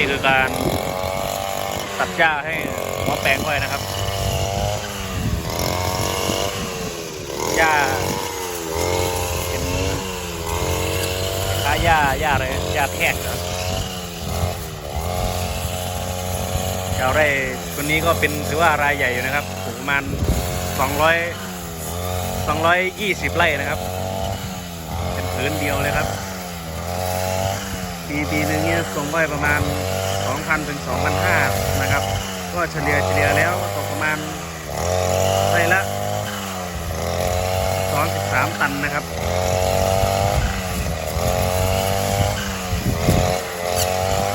นี่คือการตัดหญ้าให้หมอแปลงไว้นะครับหญ้าเป็นค้าหญ้าหญ้าอะไรหญ้าแทกเหรอชาวไร่คนนี้ก็เป็นถือว่ารายใหญ่อยู่นะครับประมาณ200 220 ไร่นะครับ เป็นผืนเดียวเลยครับ ปีปีหนึ่งเนี่ยส่งไว้ประมาณ 2,000ถึง2,500นะครับ ก็เฉลี่ยเฉลี่ยแล้วตกประมาณไร่ละ2-3ตันนะครับ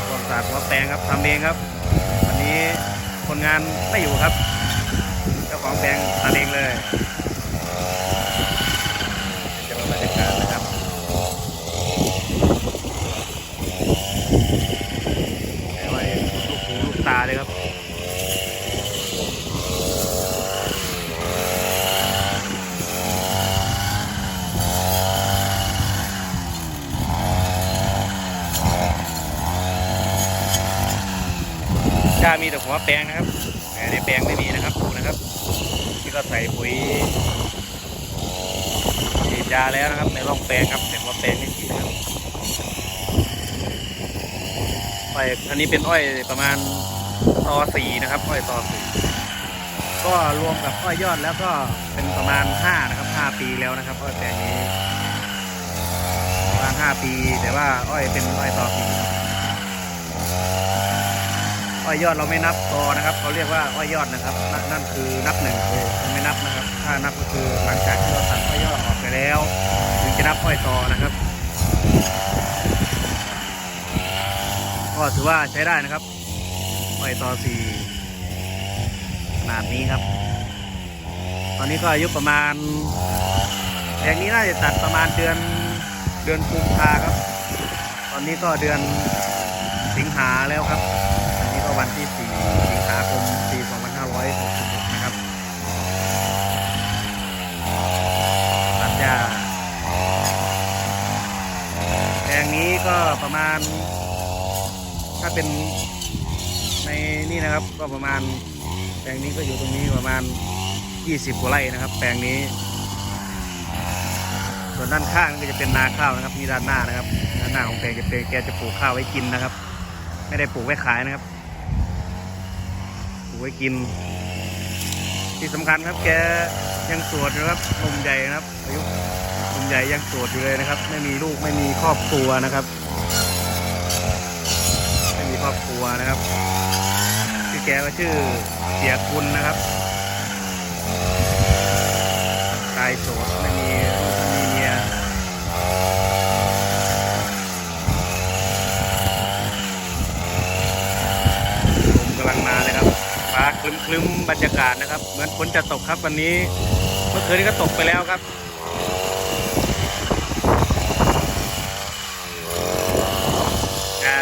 ความสะอาดหัวแปลงครับทำเองครับ วันนี้คนงานไม่อยู่ครับ เจ้าของแปลงตัดเองเลยจะมาบรรยากาศนะครับ แต่ว่าลูกหูลูกตา เลยครับ ถ้ามีแต่หัวแปลงนะครับแต่ในแปลงไม่มีนะครับดูนะครับ ที่ก็ใส่ปุ๋ยฉีดยาแล้วนะครับ ในร่องแปลงครับแต่หัวแปลงไม่ฉีดนะครับอ้อยอันนี้เป็นอ้อยประมาณ ตอสี่นะครับอ้อยตอสี่ก็รวมกับอ้อยยอดแล้วก็เป็นประมาณห้านะครับห้าปีแล้วนะครับอ้อยแปลงนี้ประมาณห้าปี แต่ว่าอ้อยเป็นอ้อยตอสี่อ้อยยอดเราไม่นับตอนะครับเขาเรียกว่าอ้อยยอดนะครับนั่นนั่นคือนับหนึ่งคือไม่นับนะครับ ถ้านับก็คือหลังจากที่เราตัดอ้อยยอดออกไปแล้ว ถึงจะนับอ้อยตอนะครับก็ถือว่าใช้ได้นะครับ อ้อยตอสี่ขนาดนี้ครับ ตอนนี้ก็อายุประมาณแปลงนี้น่าจะตัดประมาณเดือนเดือนกุมภาครับ ตอนนี้ก็เดือนสิงหาแล้วครับ อันนี้ก็วันที่4สิงหาคมปี2566นห้าร้อยหกสิบหกนะครับตัดหญ้าแปลงนี้ก็ประมาณ ถ้าเป็น ในนี่นะครับก็ประมาณแปลงนี้ก็อยู่ตรงนี้ประมาณ 20กว่าไร่นะครับ แปลงนี้ ส่วนด้านข้างก็จะเป็นนาข้าวนะครับนี่ด้านหน้านะครับด้านหน้าของแปลงจะเป็นแกจะปลูกข้าวไว้กินนะครับ ไม่ได้ปลูกไว้ขายนะครับปลูกไว้กิน ที่สำคัญครับแกยังโสวดนะครับหนุ่มใหญ่นะครับอายุหนุ่มใหญ่ยังโสวดอยู่เลยนะครับ ไม่มีลูกไม่มีครอบครัวนะครับ ไม่มีครอบครัวนะครับ แกก็ชื่อเสียคุณนะครับชายโสดไม่มีลูกไม่มีเมียลมกำลังมาเลยครับฟ้าคลึ้มคลึมๆบรรยากาศนะครับ เหมือนฝนจะตกครับวันนี้ เมื่อคืนนี้ก็ตกไปแล้วครับ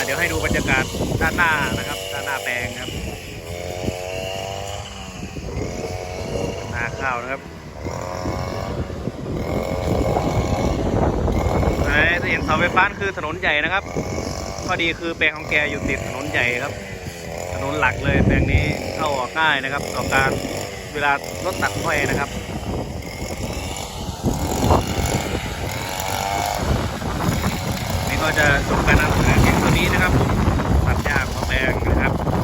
เดี๋ยวให้ดูบรรยากาศด้านหน้านะครับ ด้านหน้าแปลงครับ ข้าวนะครับจะเห็นเสาไฟฟ้าคือถนนใหญ่นะครับข้อดีคือแปลงของแกอยู่ติดถนนใหญ่ครับ ถนนหลักเลยแปลงนี้เข้าออกง่ายนะครับต่อการเวลารถตัดอ้อยนะครับนี่ก็จะจบการนำเสนอเพียงตัวนี้นะครับตัดยางของแปลงนะครับ